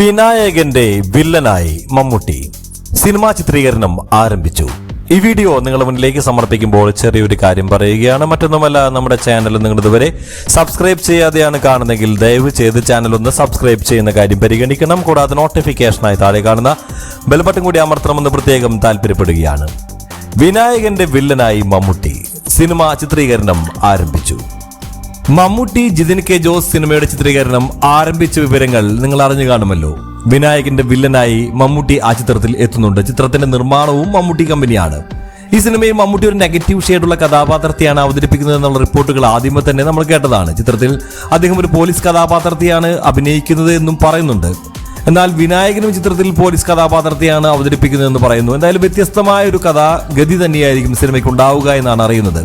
വിനായകന്റെ വില്ലനായി Mammootty cinema ചിത്രീകരണം ആരംഭിച്ചു. ഈ വീഡിയോ നിങ്ങൾ മുന്നിലേക്ക് സമർപ്പിക്കുമ്പോൾ ചെറിയൊരു കാര്യം പറയുകയാണ്. മറ്റൊന്നുമല്ല നമ്മുടെ ചാനൽ നിങ്ങൾ ഇതുവരെ സബ്സ്ക്രൈബ് ചെയ്യാതെയാണ് കാണുന്നതെങ്കിൽ ദയവ് ചെയ്ത് ചാനൽ ഒന്ന് സബ്സ്ക്രൈബ് ചെയ്യുന്ന കാര്യം പരിഗണിക്കണം. കൂടാതെ നോട്ടിഫിക്കേഷനായി താഴെ കാണുന്ന ബെൽബട്ടൺ കൂടി അമർത്തണമെന്ന് പ്രത്യേകം താല്പര്യപ്പെടുകയാണ് വിനായകന്റെ വില്ലനായി മമ്മൂട്ടി സിനിമ ചിത്രീകരണം ആരംഭിച്ചു. മമ്മൂട്ടി ജിതിൻ കെ ജോസ് സിനിമയുടെ ചിത്രീകരണം ആരംഭിച്ച വിവരങ്ങൾ നിങ്ങൾ അറിഞ്ഞു കാണുമല്ലോ. വിനായകന്റെ വില്ലനായി മമ്മൂട്ടി ആ ചിത്രത്തിൽ എത്തുന്നുണ്ട്. ചിത്രത്തിന്റെ നിർമ്മാണവും മമ്മൂട്ടി കമ്പനിയാണ്. ഈ സിനിമയിൽ മമ്മൂട്ടി ഒരു നെഗറ്റീവ് ഷെയ്ഡുള്ള കഥാപാത്രത്തെയാണ് അവതരിപ്പിക്കുന്നത് എന്നുള്ള റിപ്പോർട്ടുകൾ ആദ്യമേ തന്നെ നമ്മൾ കേട്ടതാണ്. ചിത്രത്തിൽ അദ്ദേഹം ഒരു പോലീസ് കഥാപാത്രത്തെയാണ് അഭിനയിക്കുന്നത് എന്നും പറയുന്നുണ്ട്. എന്നാൽ വിനായകനും ചിത്രത്തിൽ പോലീസ് കഥാപാത്രത്തെയാണ് അവതരിപ്പിക്കുന്നതെന്ന് പറയുന്നു. എന്തായാലും വ്യത്യസ്തമായ ഒരു കഥാഗതി തന്നെയായിരിക്കും സിനിമയ്ക്ക് ഉണ്ടാവുക എന്നാണ് അറിയുന്നത്.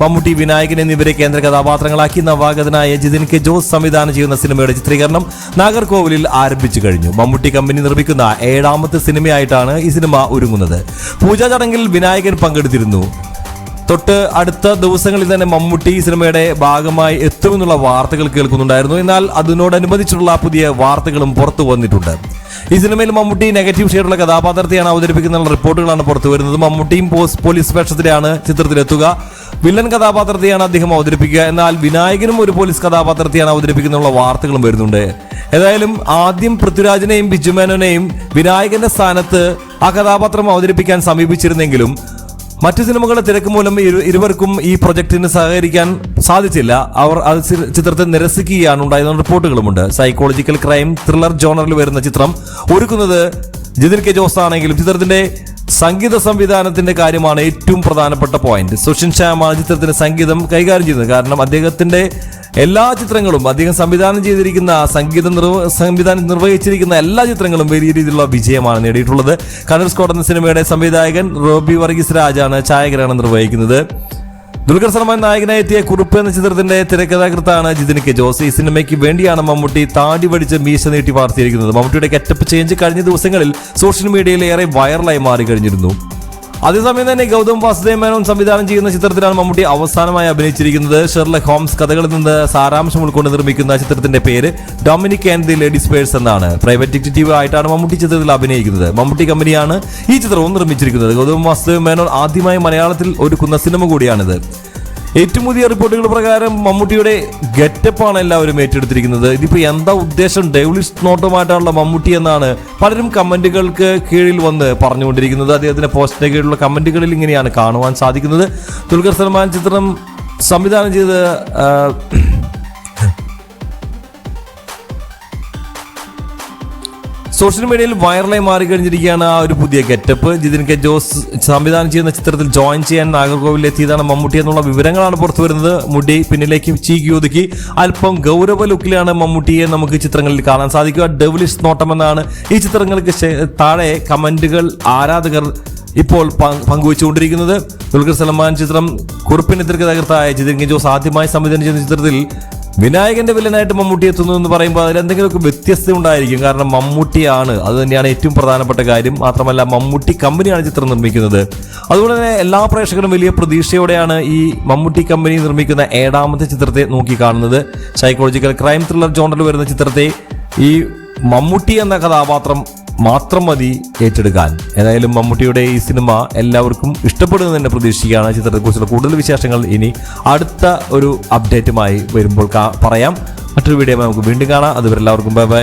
മമ്മൂട്ടി വിനായകൻ എന്നിവരെ കേന്ദ്ര കഥാപാത്രങ്ങളാക്കി നവാഗതനായ ജിതിൻ കെ ജോസ് സംവിധാനം ചെയ്യുന്ന സിനിമയുടെ ചിത്രീകരണം നാഗർകോവിലിൽ ആരംഭിച്ചു കഴിഞ്ഞു. മമ്മൂട്ടി കമ്പനി നിർമ്മിക്കുന്ന ഏഴാമത്തെ സിനിമയായിട്ടാണ് ഈ സിനിമ ഒരുങ്ങുന്നത്. പൂജാ ചടങ്ങിൽ വിനായകൻ പങ്കെടുത്തിരുന്നു. തൊട്ട് അടുത്ത ദിവസങ്ങളിൽ തന്നെ മമ്മൂട്ടി ഈ സിനിമയുടെ ഭാഗമായി എത്തുമെന്നുള്ള വാർത്തകൾ കേൾക്കുന്നുണ്ടായിരുന്നു. എന്നാൽ അതിനോടനുബന്ധിച്ചുള്ള പുതിയ വാർത്തകളും പുറത്തു വന്നിട്ടുണ്ട്. ഈ സിനിമയിൽ മമ്മൂട്ടി നെഗറ്റീവ് ഷെയ്ഡുള്ള കഥാപാത്രത്തെയാണ് അവതരിപ്പിക്കുന്ന റിപ്പോർട്ടുകളാണ് പുറത്തു വരുന്നത്. മമ്മൂട്ടിയും പോസ്റ്റ് പോലീസ് വേഷത്തിലാണ് ചിത്രത്തിലെത്തുക. വില്ലൻ കഥാപാത്രത്തെയാണ് അദ്ദേഹം അവതരിപ്പിക്കുക. എന്നാൽ വിനായകനും ഒരു പോലീസ് കഥാപാത്രത്തെയാണ് അവതരിപ്പിക്കുന്നുള്ള വാർത്തകളും വരുന്നുണ്ട്. ഏതായാലും ആദ്യം പൃഥ്വിരാജിനെയും ബിജുമേനോനെയും വിനായകന്റെ സ്ഥാനത്ത് ആ കഥാപാത്രം അവതരിപ്പിക്കാൻ സമീപിച്ചിരുന്നെങ്കിലും മറ്റു സിനിമകളുടെ തിരക്ക് മൂലം ഇരുവർക്കും ഈ പ്രൊജക്ടിന് സഹകരിക്കാൻ സാധിച്ചില്ല. അവർ അത് ചിത്രത്തെ നിരസിക്കുകയാണ് ഉണ്ടായത് റിപ്പോർട്ടുകളുമുണ്ട്. സൈക്കോളജിക്കൽ ക്രൈം ത്രില്ലർ ജോണറിൽ വരുന്ന ചിത്രം ഒരുക്കുന്നത് ജിതിൻ കെ ജോസ് ആണെങ്കിലും ചിത്രത്തിന്റെ സംഗീത സംവിധാനത്തിന്റെ കാര്യമാണ് ഏറ്റവും പ്രധാനപ്പെട്ട പോയിന്റ് സുഷിൻ ശ്യാമാണ് ചിത്രത്തിന് സംഗീതം കൈകാര്യം ചെയ്തത്. കാരണം അദ്ദേഹത്തിന്റെ എല്ലാ ചിത്രങ്ങളും അദ്ദേഹം സംവിധാനം ചെയ്തിരിക്കുന്ന സംഗീതം നിർവ സംവിധാനം നിർവഹിച്ചിരിക്കുന്ന എല്ലാ ചിത്രങ്ങളും വലിയ രീതിയിലുള്ള വിജയമാണ് നേടിയിട്ടുള്ളത്. കണ്ണൂർ സ്കോട്ട് എന്ന സിനിമയുടെ സംവിധായകൻ റോബി വർഗീസ് രാജാണ് ഛായാഗ്രഹണം നിർവഹിക്കുന്നത്. ദുൽഖർ സൽമാൻ നായകനായി എത്തിയ കുറുപ്പ് എന്ന ചിത്രത്തിന്റെ തിരക്കഥാകൃത്താണ് ജിതിൻ കെ ജോസ്. ഈ സിനിമയ്ക്ക് വേണ്ടിയാണ് മമ്മൂട്ടി താടി പഠിച്ച് മീശ നീട്ടി വാർത്തിയിരിക്കുന്നത്. മമ്മൂട്ടിയുടെ കെറ്റപ്പ് ചേഞ്ച് കഴിഞ്ഞ ദിവസങ്ങളിൽ സോഷ്യൽ മീഡിയയിൽ ഏറെ വൈറലായി മാറി കഴിഞ്ഞിരുന്നു അതേസമയം തന്നെ ഗൗതം വാസുദേവ് മേനോൻ സംവിധാനം ചെയ്യുന്ന ചിത്രത്തിലാണ് മമ്മൂട്ടി അവസാനമായി അഭിനയിച്ചിരിക്കുന്നത്. ഷെർലക് ഹോംസ് കഥകളിൽ നിന്ന് സാരാംശം ഉൾക്കൊണ്ട് നിർമ്മിക്കുന്ന ചിത്രത്തിന്റെ പേര് Dominic and the ladies purse എന്നാണ്. പ്രൈവറ്റ് ഡിറ്റക്റ്റീവ് ആയിട്ടാണ് മമ്മൂട്ടി ചിത്രത്തിൽ അഭിനയിക്കുന്നത്. മമ്മൂട്ടി കമ്പനിയാണ് ഈ ചിത്രവും നിർമ്മിച്ചിരിക്കുന്നത്. ഗൗതം വാസുദേവ് മേനോൻ ആദ്യമായി മലയാളത്തിൽ ഒരുക്കുന്ന സിനിമ കൂടിയാണിത്. ഏറ്റവും പുതിയ റിപ്പോർട്ടുകൾ പ്രകാരം മമ്മൂട്ടിയുടെ ഗെറ്റപ്പാണ് എല്ലാവരും ഏറ്റെടുത്തിരിക്കുന്നത്. ഇതിപ്പോൾ എന്താ ഉദ്ദേശം? ഡെവലിസ് നോട്ടുമായിട്ടാണല്ലോ മമ്മൂട്ടി എന്നാണ് പലരും കമന്റുകൾക്ക് കീഴിൽ വന്ന് പറഞ്ഞുകൊണ്ടിരിക്കുന്നത്. അദ്ദേഹത്തിന്റെ പോസ്റ്റിന് കീഴിലുള്ള കമന്റുകളിൽ ഇങ്ങനെയാണ് കാണുവാൻ സാധിക്കുന്നത്. ദുൽഖർ സൽമാൻ ചിത്രം സംവിധാനം ചെയ്ത് സോഷ്യൽ മീഡിയയിൽ വൈറലായി മാറിക്കഴിഞ്ഞിരിക്കുകയാണ് ആ ഒരു പുതിയ ഗെറ്റപ്പ്. ജിതിൻ കെ ജോസ് സംവിധാനം ചെയ്യുന്ന ചിത്രത്തിൽ ജോയിൻ ചെയ്യാൻ നാഗർകോവിൽ എത്തിയതാണ് മമ്മൂട്ടി എന്നുള്ള വിവരങ്ങളാണ് പുറത്തു വരുന്നത്. മുടി പിന്നിലേക്ക് ചീക്കി ഒതുക്കി അല്പം ഗൗരവ ലുക്കിലാണ് മമ്മൂട്ടിയെ നമുക്ക് ചിത്രങ്ങളിൽ കാണാൻ സാധിക്കുക. ഡെവിലിഷ് നോട്ടം എന്നാണ് ഈ ചിത്രങ്ങൾക്ക് താഴെ കമന്റുകൾ ആരാധകർ ഇപ്പോൾ പങ്ക് പങ്കുവച്ചുകൊണ്ടിരിക്കുന്നത്. ദുൽഖർ സൽമാൻ ചിത്രം കുറിപ്പിന് തകർത്തായ ജിതിൻ കെ ജോസ് ആദ്യമായി സംവിധാനം ചെയ്യുന്ന ചിത്രത്തിൽ വിനായകന്റെ വില്ലനായിട്ട് മമ്മൂട്ടി എത്തുന്നു എന്ന് പറയുമ്പോൾ അതിൽ എന്തെങ്കിലുമൊക്കെ വ്യത്യസ്തത ഉണ്ടായിരിക്കും. കാരണം മമ്മൂട്ടിയാണ്. അത് തന്നെയാണ് ഏറ്റവും പ്രധാനപ്പെട്ട കാര്യം. മാത്രമല്ല മമ്മൂട്ടി കമ്പനിയാണ് ചിത്രം നിർമ്മിക്കുന്നത്. അതുകൊണ്ട് തന്നെ എല്ലാ പ്രേക്ഷകരും വലിയ പ്രതീക്ഷയോടെയാണ് ഈ മമ്മൂട്ടി കമ്പനി നിർമ്മിക്കുന്ന ഏഴാമത്തെ ചിത്രത്തെ നോക്കി കാണുന്നത്. സൈക്കോളജിക്കൽ ക്രൈം ത്രില്ലർ ജോണറിൽ വരുന്ന ചിത്രത്തെ ഈ മമ്മൂട്ടി എന്ന കഥാപാത്രം മാത്രം മതി ഏറ്റെടുക്കാൻ. ഏതായാലും മമ്മൂട്ടിയുടെ ഈ സിനിമ എല്ലാവർക്കും ഇഷ്ടപ്പെടുന്നു തന്നെ പ്രതീക്ഷിക്കുകയാണ് ചിത്രത്തെക്കുറിച്ചുള്ള കൂടുതൽ വിശേഷങ്ങൾ ഇനി അടുത്ത ഒരു അപ്ഡേറ്റുമായി വരുമ്പോൾ പറയാം. മറ്റൊരു വീഡിയോ നമുക്ക് വീണ്ടും കാണാം. അതുവരെ എല്ലാവർക്കും ബൈ ബൈ